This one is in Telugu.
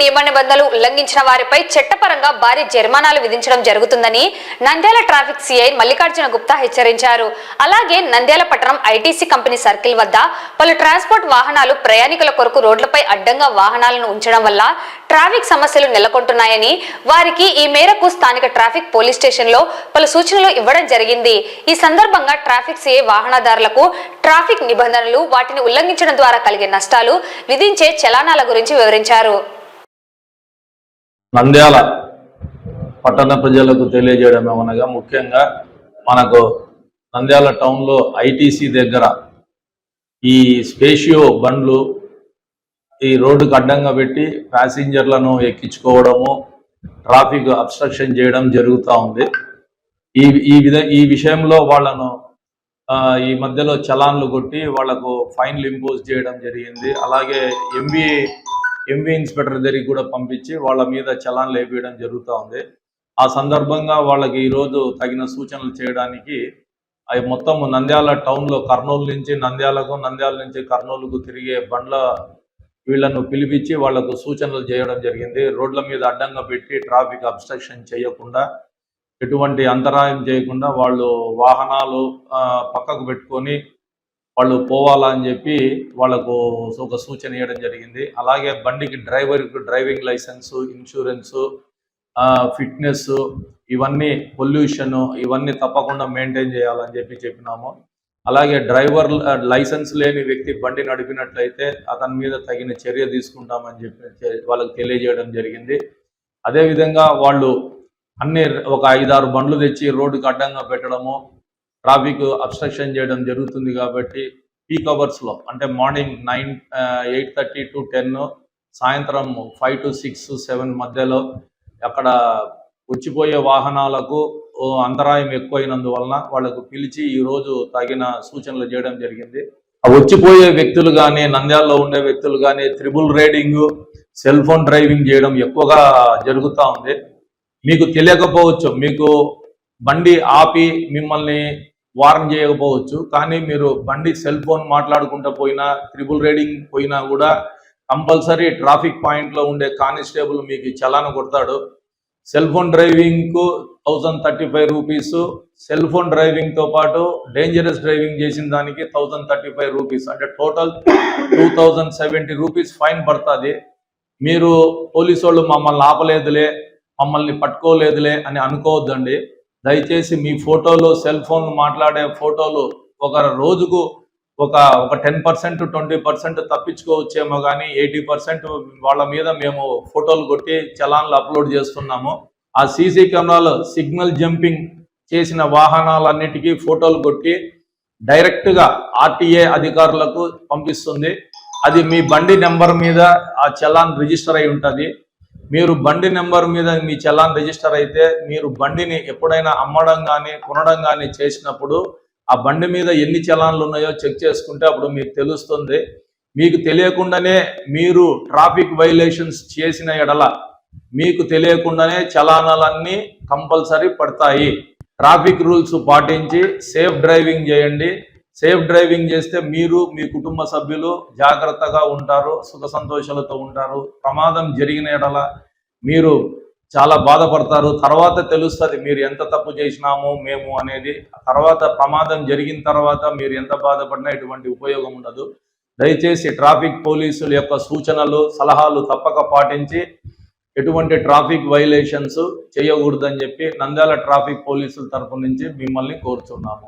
నియమ నిబంధనలు ఉల్లంఘించిన వారిపై చట్టపరంగా భారీ జరిమానాలు విధించడం జరుగుతుందని నంద్యాల ట్రాఫిక్ సిఐ మల్లికార్జున గుప్తా హెచ్చరించారు. అలాగే నంద్యాల పట్టణం ఐటీసీ కంపెనీ సర్కిల్ వద్ద పలు ట్రాన్స్పోర్ట్ వాహనాలు ప్రయాణికుల కొరకు రోడ్లపై అడ్డంగా వాహనాలను ఉంచడం వల్ల ట్రాఫిక్ సమస్యలు నెలకొంటున్నాయని వారికి ఈ మేరకు స్థానిక ట్రాఫిక్ పోలీస్ స్టేషన్లో పలు సూచనలు ఇవ్వడం జరిగింది. ఈ సందర్భంగా ట్రాఫిక్ సిఐ వాహనదారులకు ట్రాఫిక్ నిబంధనలు వాటిని ఉల్లంఘించడం ద్వారా కలిగే నష్టాలు విధించే చలానాల గురించి వివరించారు. నంద్యాల పట్టణ ప్రజలకు తెలియజేయడం ఏమనగా ముఖ్యంగా మనకు నంద్యాల టౌన్లో ఐటీసీ దగ్గర ఈ స్పేషియో బండ్లు ఈ రోడ్డుకు అడ్డంగా పెట్టి ప్యాసింజర్లను ఎక్కించుకోవడము ట్రాఫిక్ అబ్స్ట్రక్షన్ చేయడం జరుగుతూ ఉంది. ఈ ఈ విధ ఈ విషయంలో వాళ్ళను ఈ మధ్యలో చలాన్లు కొట్టి వాళ్ళకు ఫైన్లు ఇంపోజ్ చేయడం జరిగింది. అలాగే ఎంబీ ఎంబీ ఇన్స్పెక్టర్ దగ్గరికి కూడా పంపించి వాళ్ళ మీద చలాన్లు వేపించడం జరుగుతూ ఉంది. ఆ సందర్భంగా వాళ్ళకి ఈరోజు తగిన సూచనలు చేయడానికి అవి మొత్తం నంద్యాల టౌన్లో కర్నూలు నుంచి నంద్యాలకు నంద్యాల నుంచి కర్నూలుకు తిరిగే బండ్ల వీళ్ళను పిలిపించి వాళ్ళకు సూచనలు చేయడం జరిగింది. రోడ్ల మీద అడ్డంగా పెట్టి ట్రాఫిక్ అబ్స్ట్రక్షన్ చేయకుండా ఎటువంటి అంతరాయం చేయకుండా వాళ్ళు వాహనాలు పక్కకు పెట్టుకొని వాళ్ళు పోవాలా అని చెప్పి వాళ్ళకు ఒక సూచన ఇవ్వడం జరిగింది. అలాగే బండికి డ్రైవర్కి డ్రైవింగ్ లైసెన్సు ఇన్సూరెన్సు ఫిట్నెస్ ఇవన్నీ పొల్యూషన్ ఇవన్నీ తప్పకుండా మెయింటైన్ చేయాలని చెప్పి చెప్పినాము. అలాగే డ్రైవర్ లైసెన్స్ లేని వ్యక్తి బండి నడిపినట్లయితే అతని మీద తగిన చర్య తీసుకుంటామని చెప్పి వాళ్ళకి తెలియజేయడం జరిగింది. అదేవిధంగా వాళ్ళు అన్ని ఒక ఐదారు బండ్లు తెచ్చి రోడ్డుకు అడ్డంగా పెట్టడము ట్రాఫిక్ అబ్స్ట్రక్షన్ చేయడం జరుగుతుంది కాబట్టి పీక్ అవర్స్లో అంటే morning nine eight thirty to ten సాయంత్రం ఫైవ్ టు సిక్స్ సెవెన్ మధ్యలో అక్కడ వచ్చిపోయే వాహనాలకు అంతరాయం ఎక్కువైనందువలన వాళ్ళకు పిలిచి ఈ రోజు తగిన సూచనలు చేయడం జరిగింది. ఆ వచ్చిపోయే వ్యక్తులు కానీ నంద్యాలలో ఉండే వ్యక్తులు కానీ triple riding cell phone driving చేయడం ఎక్కువగా జరుగుతూ ఉంది. మీకు తెలియకపోవచ్చు మీకు బండి ఆపి మిమ్మల్ని వార్న్ చేయకపోవచ్చు. కానీ మీరు బండి సెల్ ఫోన్ మాట్లాడుకుంటూ పోయినా త్రిబుల్ రైడింగ్ పోయినా కూడా కంపల్సరీ ట్రాఫిక్ పాయింట్లో ఉండే కానిస్టేబుల్ మీకు చలాన కొడతాడు. Cell phone డ్రైవింగ్కు thousand thirty five rupees cell phone డ్రైవింగ్తో పాటు డేంజరస్ డ్రైవింగ్ చేసిన దానికి థౌజండ్ థర్టీ ఫైవ్ రూపీస్. అంటే total two thousand seventy rupees fine పడుతుంది. మీరు పోలీసు వాళ్ళు మమ్మల్ని ఆపలేదులే మమ్మల్ని పట్టుకోలేదులే అని అనుకోవద్దండి. దయచేసి మీ ఫోటోలు సెల్ ఫోన్ మాట్లాడే ఫోటోలు ఒక రోజుకు ఒక ఒక టెన్ పర్సెంట్ ట్వంటీ పర్సెంట్ తప్పించుకోవచ్చేమో కానీ ఎయిటీ పర్సెంట్ వాళ్ళ మీద మేము ఫోటోలు కొట్టి చలాన్లు అప్లోడ్ చేస్తున్నాము. ఆ సీసీ కెమెరాలు సిగ్నల్ జంపింగ్ చేసిన వాహనాలన్నిటికీ ఫోటోలు కొట్టి డైరెక్ట్గా ఆర్టీఏ అధికారులకు పంపిస్తుంది. అది మీ బండి నెంబర్ మీద ఆ చలాన్ రిజిస్టర్ అయి ఉంటుంది. మీరు బండి నెంబర్ మీద మీ చలాన్ రిజిస్టర్ అయితే మీరు బండిని ఎప్పుడైనా అమ్మడం కానీ కొనడం కానీ చేసినప్పుడు ఆ బండి మీద ఎన్ని చలాన్లు ఉన్నాయో చెక్ చేసుకుంటే అప్పుడు మీకు తెలుస్తుంది. మీకు తెలియకుండానే మీరు ట్రాఫిక్ వైలేషన్స్ చేసిన ఎడల మీకు తెలియకుండానే చలానాలన్నీ కంపల్సరీ పడతాయి. ట్రాఫిక్ రూల్స్ పాటించి సేఫ్ డ్రైవింగ్ చేయండి. సేఫ్ డ్రైవింగ్ చేస్తే మీరు మీ కుటుంబ సభ్యులు జాగ్రత్తగా ఉంటారు సుఖ సంతోషాలతో ఉంటారు. ప్రమాదం జరిగిన ఎడల మీరు చాలా బాధపడతారు. తర్వాత తెలుస్తుంది మీరు ఎంత తప్పు చేసినాము మేము అనేది. తర్వాత ప్రమాదం జరిగిన తర్వాత మీరు ఎంత బాధపడినా ఎటువంటి ఉపయోగం ఉండదు. దయచేసి ట్రాఫిక్ పోలీసుల యొక్క సూచనలు సలహాలు తప్పక పాటించి ఎటువంటి ట్రాఫిక్ వైలేషన్స్ చేయకూడదని చెప్పి నంద్యాల ట్రాఫిక్ పోలీసుల తరపు నుంచి మిమ్మల్ని కోరుచున్నాము.